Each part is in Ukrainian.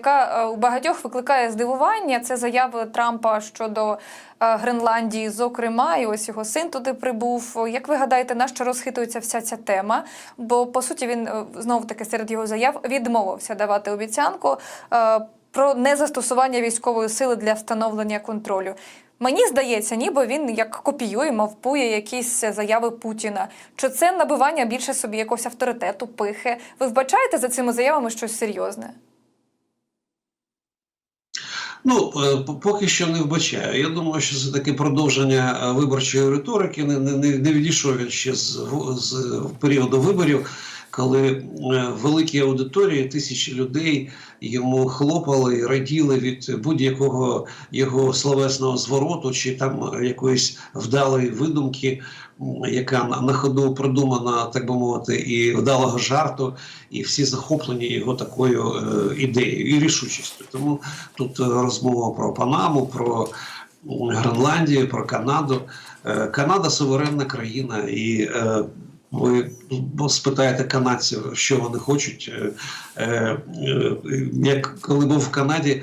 яка е, у багатьох викликає здивування. Це заяви Трампа щодо е, Гренландії, зокрема, і ось його син туди прибув. Як ви гадаєте, на що розхитується вся ця тема? Бо по суті він знову таки серед його заяв відмовився давати обіцянку е, про незастосування військової сили для встановлення контролю. Мені здається, ніби він як копіює, мавпує якісь заяви Путіна. Чи це набивання більше собі якогось авторитету, пихи? Ви вбачаєте за цими заявами щось серйозне? Ну, е, поки що не вбачаю. Я думаю, що це таке продовження е, виборчої риторики. Не, не, не відійшов він ще з, з періоду виборів, коли е, великі аудиторії, тисячі людей йому хлопали і раділи від будь-якого його словесного звороту чи там якоїсь вдалої видумки, яка на, ходу продумана, так би мовити, і вдалого жарту, і всі захоплені його такою е, ідеєю і рішучістю. Тому тут е, розмова про Панаму, про Гренландію, про Канаду. Канада суверенна країна, і е, ви ну, спитаєте канадців, що вони хочуть. Е, е, е, Як коли був в Канаді,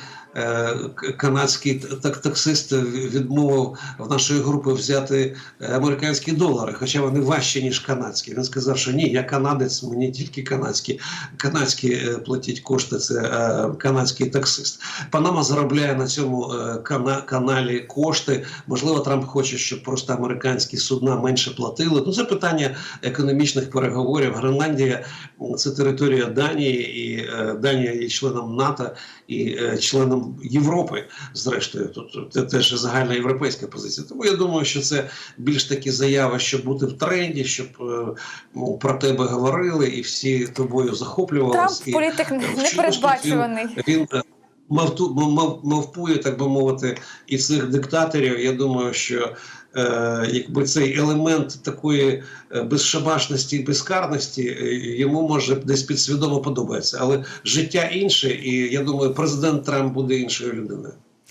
канадський так таксист відмовив в нашої групи взяти американські долари, хоча вони важчі ніж канадські. Він сказав, що ні, я канадець, мені тільки канадські. Канадські платять кошти. Це канадський таксист. Панама заробляє на цьому каналі кошти. Можливо, Трамп хоче, щоб просто американські судна менше платили. Ну це питання економічних переговорів. Гренландія це територія Данії, і е, Данія є членом НАТО і е, членом Європи. Зрештою, тут це теж загальна європейська позиція. Тому я думаю, що це більш такі заяви, щоб бути в тренді, щоб е, ну, про тебе говорили, і всі тобою захоплювалися. І політик непередбачуваний. він е, мавту, мав, мав- мавпує, так би мовити, і цих диктаторів. Я думаю, що е, якби цей елемент такої е, безшабашності і безкарності е, йому може десь підсвідомо подобається. Але життя інше, і я думаю, президент Трамп буде іншою людиною.